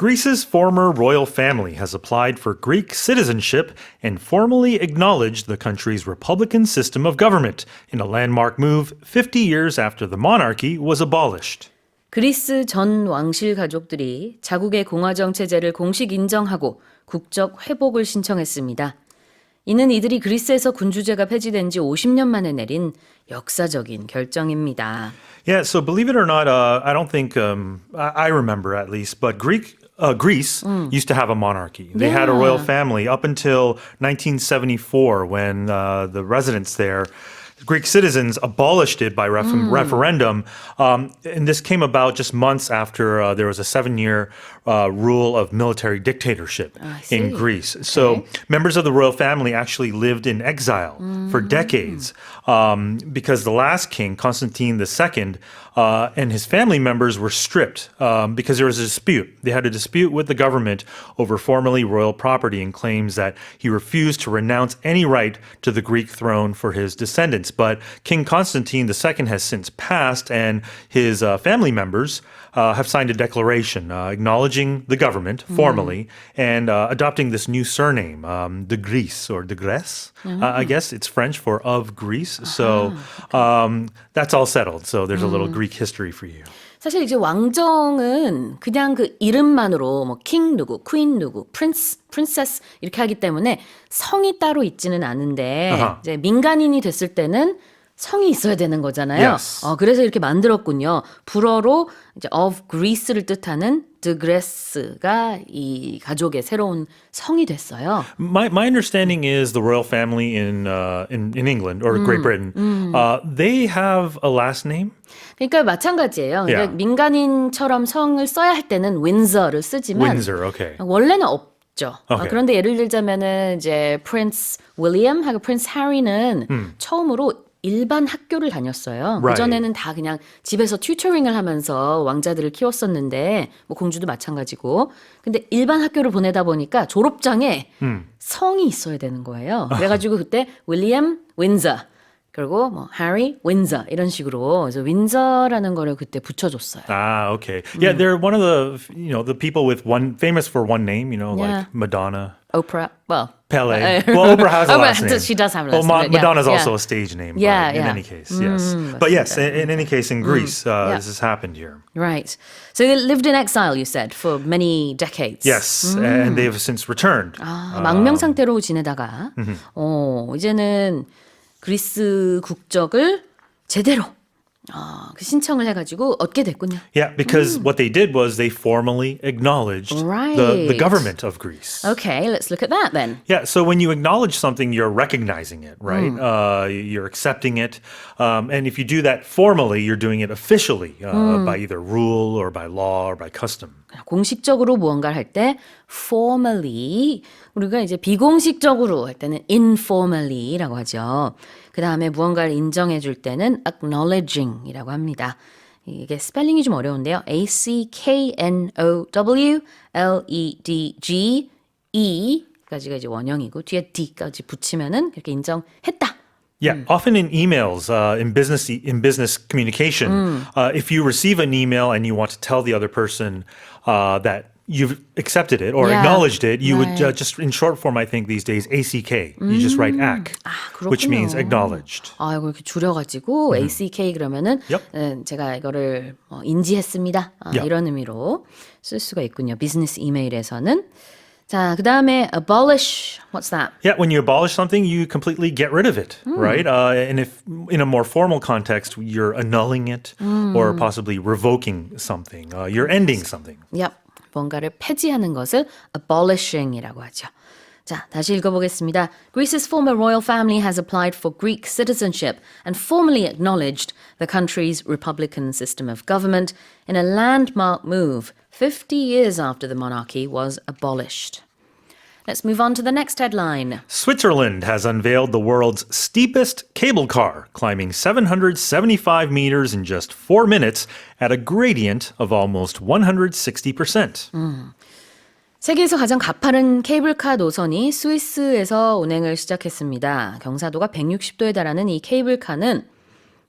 Greece's former royal family has applied for Greek citizenship and formally acknowledged the country's republican system of government in a landmark move 50 years after the monarchy was abolished. 그리스 전 왕실 가족들이 자국의 공화정 체제를 공식 인정하고 국적 회복을 신청했습니다. 이는 이들이 그리스에서 군주제가 폐지된 지 50년 만에 내린 역사적인 결정입니다. Yeah, so believe it or not, uh, I don't think um, I, I remember at least, but Greek. Uh, Greece used to have a monarchy. They had a royal Yeah. family up until 1974 when uh, the residents there, Greek citizens, abolished it by ref- referendum. Um, and this came about just months after uh, there was a seven year uh, rule of military dictatorship I in. Greece. So members of the royal family actually lived in exile for decades um, because the last king, Constantine II, uh, and his family members were stripped um, because there was a dispute. They had a dispute with the government over formerly royal property and claims that he refused to renounce any right to the Greek throne for his descendants. But King Constantine II has since passed, and his uh, family members uh, have signed a declaration uh, acknowledging the government formally and uh, adopting this new surname, um, de Gris or de Grèce. Uh, I guess it's French for of Greece. So um, that's all settled. So there's a little Greek history for you. 사실 이제 왕정은 그냥 그 이름만으로 뭐 king 누구, queen 누구, prince, princess 이렇게 하기 때문에 성이 따로 있지는 않은데 아하. 이제 민간인이 됐을 때는 성이 있어야 되는 거잖아요. Yes. 어, 그래서 이렇게 만들었군요. 불어로 이제 of Greece를 뜻하는 de Grèce가 이 가족의 새로운 성이 됐어요. My, my understanding is the royal family in, uh, in, in England or Great Britain, uh, they have a last name. 그러니까 마찬가지예요. 그러니까 Yeah. 민간인처럼 성을 써야 할 때는 Windsor를 쓰지만 Windsor, okay. 원래는 없죠. 어, 오케이. 그런데 예를 들자면은 이제 프린스 윌리엄 하고 프린스 해리는 처음으로 일반 학교를 다녔어요. Right. 그전에는 다 그냥 집에서 튜터링을 하면서 왕자들을 키웠었는데 뭐 공주도 마찬가지고. 근데 일반 학교를 보내다 보니까 졸업장에 성이 있어야 되는 거예요. 그래 가지고 그때 윌리엄 윈저 그리고 뭐 해리 윈저 이런 식으로 그래서 윈저라는 거를 그때 붙여 줬어요. Ah, okay. Yeah, they're one of the you know the people with one famous for one name. You know, Yeah. like Madonna, Oprah, well, Pele. Uh, well, Oprah has a last name. she does have a Well, last Ma- name, yeah, Madonna's yeah. also a stage name. Yeah, in yeah. any case, yes. But yes, in, in any case, in Greece, uh, Yeah. this has happened here. Right. So they lived in exile, you said, for many decades. Yes, and they've since returned. 아, 망명 상태로 지내다가 어, 이제는 그리스 국적을 제대로 어, 그 신청을 해가지고 얻게 됐군요. Yeah, because what they did was they formally acknowledged the, the Right. government of Greece. Okay, let's look at that then. Yeah, so when you acknowledge something, you're recognizing it, right? Uh, you're accepting it. Um, and if you do that formally, you're doing it officially uh, by either rule or by law or by custom. 공식적으로 무언가를 할 때 formally 우리가 이제 비공식적으로 할 때는 informally라고 하죠. 그 다음에 무언가를 인정해 줄 때는 acknowledging이라고 합니다. 이게 스펠링이 좀 어려운데요. A C K N O W L E D G E까지가 이제 원형이고 뒤에 D까지 붙이면은 이렇게 인정했다. Yeah, often in emails, uh, in business in business communication, uh, if you receive an email and you want to tell the other person uh, that you've accepted it or Yeah, acknowledged it, you would uh, right. just in short form, I think these days, ACK. You just write AC, which means 그렇군요. acknowledged. 아, 이거 이렇게 줄여가지고 ACK 그러면은 Yep. 음, 제가 이거를 어, 인지했습니다. 아, Yeah. 이런 의미로 쓸 수가 있군요. 비즈니스 이메일에서는. 자, 그 다음에 abolish. What's that? Yeah, when you abolish something, you completely get rid of it, right? Uh, and if in a more formal context, you're annulling it or possibly revoking something, uh, you're ending something. Yep. 뭔가를 폐지하는 것을 abolishing이라고 하죠. 자, 다시 읽어보겠습니다. Greece's former royal family has applied for Greek citizenship and formally acknowledged the country's republican system of government in a landmark move 50 years after the monarchy was abolished. Let's move on to the next headline. Switzerland has unveiled the world's steepest cable car, climbing 775 meters in just four minutes at a gradient of almost 160%. 세계에서 가장 가파른 케이블카 노선이 스위스에서 운행을 시작했습니다. 경사도가 160도에 달하는 이 케이블카는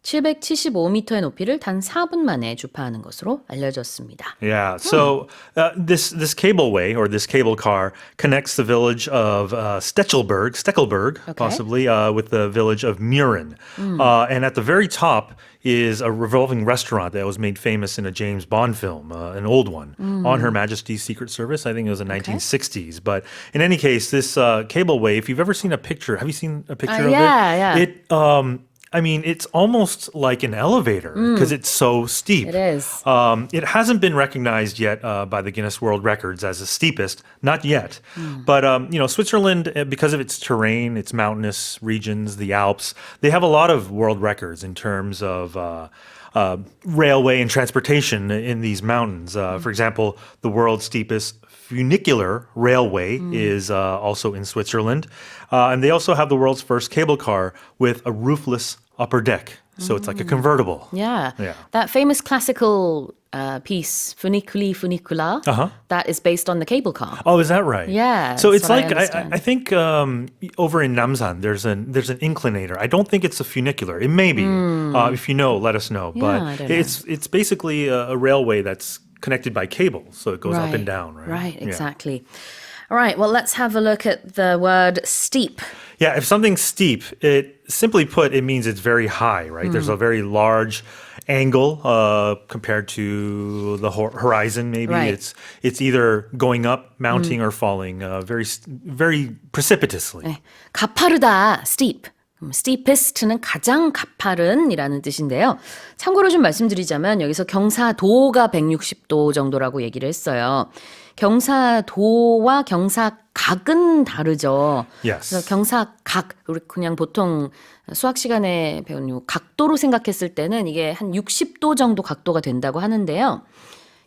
775m의 높이를 단 4분 만에 주파하는 것으로 알려졌습니다. Yeah. So uh, this this cableway or this cable car connects the village of uh, Stechelberg, Steckelberg, possibly, uh, with the village of Muren. Uh, and at the very top is a revolving restaurant that was made famous in a James Bond film, uh, an old one, on Her Majesty's Secret Service. I think it was the 1960s. But in any case, this uh, cableway, if you've ever seen a picture, have you seen a picture of yeah, it? yeah. It. Um, I mean, it's almost like an elevator because it's so steep. It is. Um, it hasn't been recognized yet uh, by the Guinness World Records as the steepest, not yet. But um, you know, Switzerland, uh, because of its terrain, its mountainous regions, the Alps, they have a lot of world records in terms of. Uh, uh, railway and transportation in these mountains. Uh, For example, the world's steepest funicular railway is uh, also in Switzerland. Uh, and they also have the world's first cable car with a roofless upper deck. So it's like a convertible. Yeah. Yeah. That famous classical uh, piece, Funiculi Funicula, Uh-huh. that is based on the cable car. Oh, is that right? Yeah, So it's like I, I. I think um, over in Namsan there's an there's an inclinator. I don't think it's a funicular. It may be. Uh, if you know, let us know. I but don't know. it's it's basically a, a railway that's connected by cable, so it goes up and down. Right. Right, Yeah. All right, well, let's have a look at the word steep. Yeah, if something's steep, it simply put, it means it's very high, right? There's Hmm. a very large angle uh, compared to the hor- horizon. Maybe Right. Hmm. it's it's either going up, mounting, or falling, uh, very very precipitously. 네, 가파르다, steep. steepest는 가장 가파른이라는 뜻인데요. 참고로 좀 말씀드리자면 여기서 경사도가 160도 정도라고 얘기를 했어요. 경사도와 경사각은 다르죠. Yes. 그래서 경사각 우리 그냥 보통 수학 시간에 배운 요 각도로 생각했을 때는 이게 한 60도 정도 각도가 된다고 하는데요.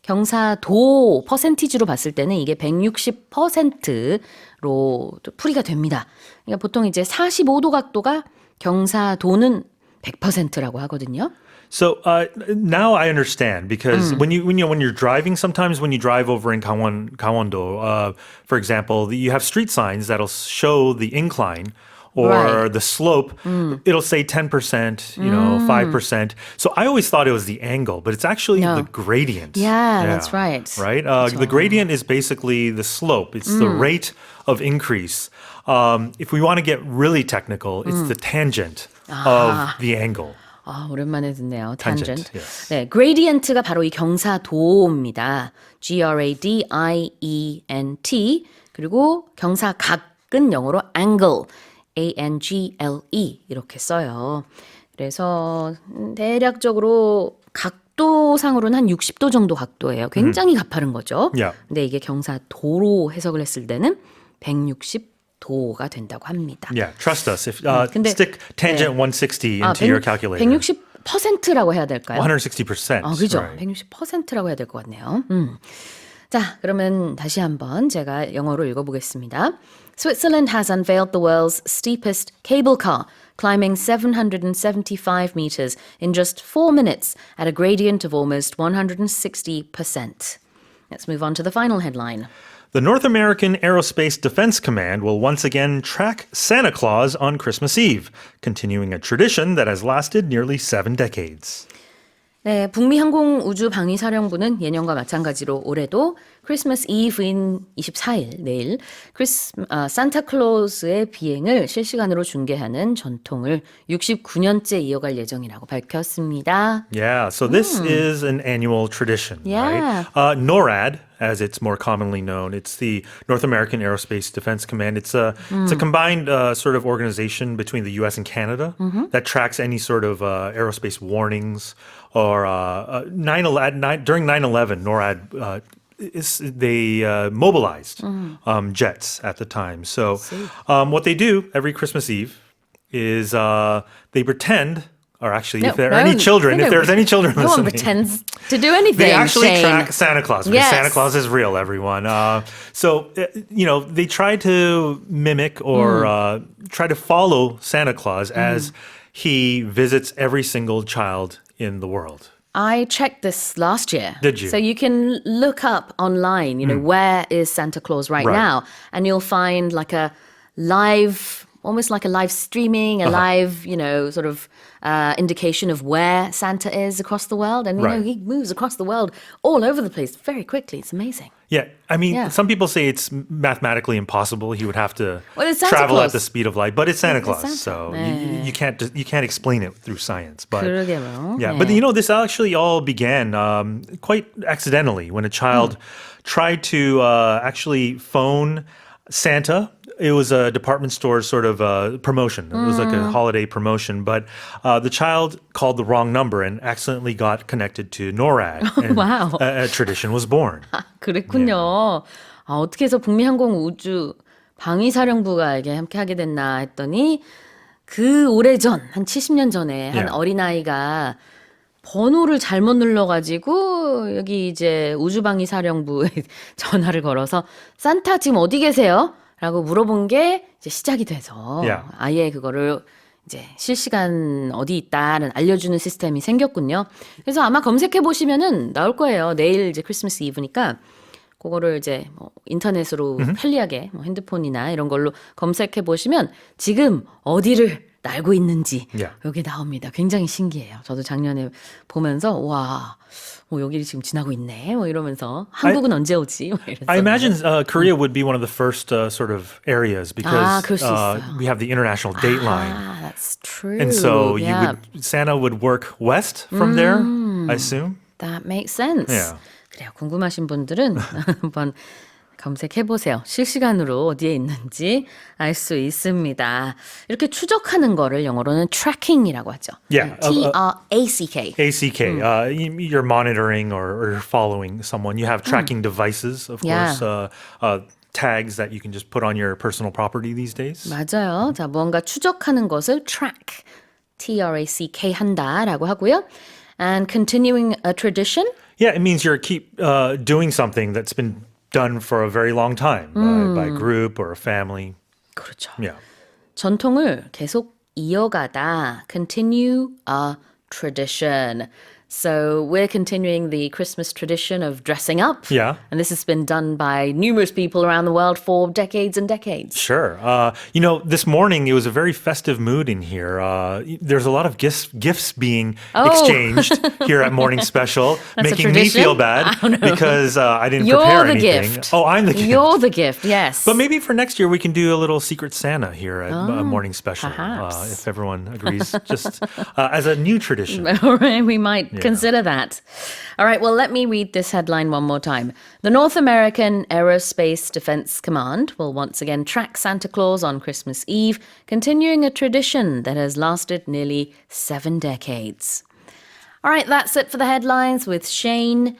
경사도 퍼센티지로 봤을 때는 이게 160%로 또 풀이가 됩니다. 그러니까 보통 이제 45도 각도가 경사도는 100%라고 하거든요. So uh, now I understand because Hmm. when you when you when you're driving, sometimes when you drive over in Gangwon, Gangwon-do, uh, for example, you have street signs that'll show the incline or Right. Hmm. the slope. It'll say ten percent, you know, five percent. So I always thought it was the angle, but it's actually No. the gradient. Yeah, that's right. Right. Uh, the gradient is basically the slope. It's the Hmm. rate of increase. Um, if we want to get really technical, it's Hmm. the tangent of the angle. 아, 오랜만에 듣네요. Tangent, tangent. yes. 네, gradient가 바로 이 경사도입니다. G R A D I E N T 그리고 경사각은 영어로 angle, A N G L E 이렇게 써요. 그래서 음, 대략적으로 각도상으로는 한 60도 정도 각도예요. 굉장히 가파른 거죠. Yeah. 근데 이게 경사도로 해석을 했을 때는 160 도가 된다고 합니다. Yeah, trust us. If uh, 근데- stick tangent 160 아, into your calculator. 160%라고 해야 될까요? 160%. 아, 그죠. right. 160%라고 해야 될 것 같네요. 음. 자, 그러면 다시 한번 제가 영어로 읽어보겠습니다. Switzerland has unveiled the world's steepest cable car, climbing 775 meters in just four minutes at a gradient of almost 160%. Let's move on to the final headline. The North American Aerospace Defense Command will once again track Santa Claus on Christmas Eve, continuing a tradition that has lasted nearly seven decades. 네, 북미 항공 우주 방위 사령부는 예년과 마찬가지로 올해도 크리스마스 이브인 24일 내일 크리스 아, 산타클로스의 비행을 실시간으로 중계하는 전통을 69년째 이어갈 예정이라고 밝혔습니다. Yeah, so this is an annual tradition, Hmm. Yeah. right? Uh, NORAD, as it's more commonly known, it's the North American Aerospace Defense Command. It's a it's Hmm. a combined uh, sort of organization between the U.S. and Canada Mm-hmm. that tracks any sort of uh, aerospace warnings or uh, uh, 9/11 nine, during 9/11, NORAD. Uh, is, they uh, mobilized Mm. um, jets at the time. So, um, what they do every Christmas Eve is uh, they pretend, or actually, if there are any children, no, if there's any children No one pretends to do anything. they actually Shane. track Santa Claus because Yes. Santa Claus is real, everyone. Uh, so, uh, you know, they try to mimic or Mm. uh, try to follow Santa Claus as he visits every single child in the world. I checked this last year. Did you? So you can look up online, you know, where is Santa Claus right, Right. now? And you'll find like a live almost like a live streaming, a live, you know, sort of uh, indication of where Santa is across the world. And, you know, he moves across the world all over the place very quickly. It's amazing. Yeah, I mean, Yeah. some people say it's mathematically impossible. He would have to Well, it's Santa travel Claus. at the speed of light, but it's Santa It's Claus, Santa. so 네. you, you can't you can't explain it through science. But 그러게요. yeah, 네. but you know, this actually all began um, quite accidentally when a child tried to uh, actually phone Santa. It was a department store sort of uh, promotion. It was like a holiday promotion, but uh, the child called the wrong number and accidentally got connected to NORAD. And wow. a, a tradition was born. 그랬군요. 아, 어떻게 해서 북미 항공 우주 방위 사령부가 이게 함께 하게 됐나 했더니 그 오래전, 한 70년 전에 한 Yeah. 어린아이가 번호를 잘못 눌러 가지고 여기 이제 우주 방위 사령부에 전화를 걸어서 산타 지금 어디 계세요? 라고 물어본 게 이제 시작이 돼서 Yeah. 아예 그거를 이제 실시간 어디 있다는 알려주는 시스템이 생겼군요. 그래서 아마 검색해 보시면은 나올 거예요. 내일 이제 크리스마스 이브니까 그거를 이제 뭐 인터넷으로 편리하게 뭐 핸드폰이나 이런 걸로 검색해 보시면 지금 어디를 날고 있는지 Yeah. 여기 나옵니다. 굉장히 신기해요. 저도 작년에 보면서 와, 뭐 여기를 지금 지나고 있네. 뭐 이러면서 한국은 언제 오지? 뭐. I imagine uh, Korea would be one of the first uh, sort of areas because 아, uh, we have the international date line. Ah, that's true. And so you yeah. would Santa would work west from there, I assume. That makes sense. Yeah. 그래요. 궁금하신 분들은 한번 검색해 보세요. 실시간으로 어디에 있는지 알 수 있습니다. 이렇게 추적하는 거를 영어로는 tracking이라고 하죠. Yeah, T uh, R A C K. ACK, uh, you- you're monitoring or, or following someone. You have tracking devices, of Yeah. course, uh, uh, tags that you can just put on your personal property these days. 맞아요. 자, 무언가 추적하는 것을 track, T R A C K 한다라고 하고요. And continuing a tradition. Yeah, it means you're keep uh, doing something that's been done for a very long time by, by a group or a family. 그렇죠. Yeah. 전통을 계속 이어가다. Continue a tradition. So we're continuing the Christmas tradition of dressing up. Yeah. And this has been done by numerous people around the world for decades and decades. Sure. Uh, you know, this morning it was a very festive mood in here. Uh, there's a lot of gifts gifts being Oh. exchanged here at Morning Special, making me feel bad because uh, I didn't You're prepare the anything. gift. Oh, I'm the gift. You're the gift, yes. but maybe for next year we can do a little Secret Santa here at uh, Morning Special, uh, Oh, if everyone agrees. Just uh, as a new tradition. All right, we might consider that. All right, well, let me read this headline one more time. The North American Aerospace Defense Command will once again track Santa Claus on Christmas Eve, continuing a tradition that has lasted nearly seven decades. All right, that's it for the headlines with Shane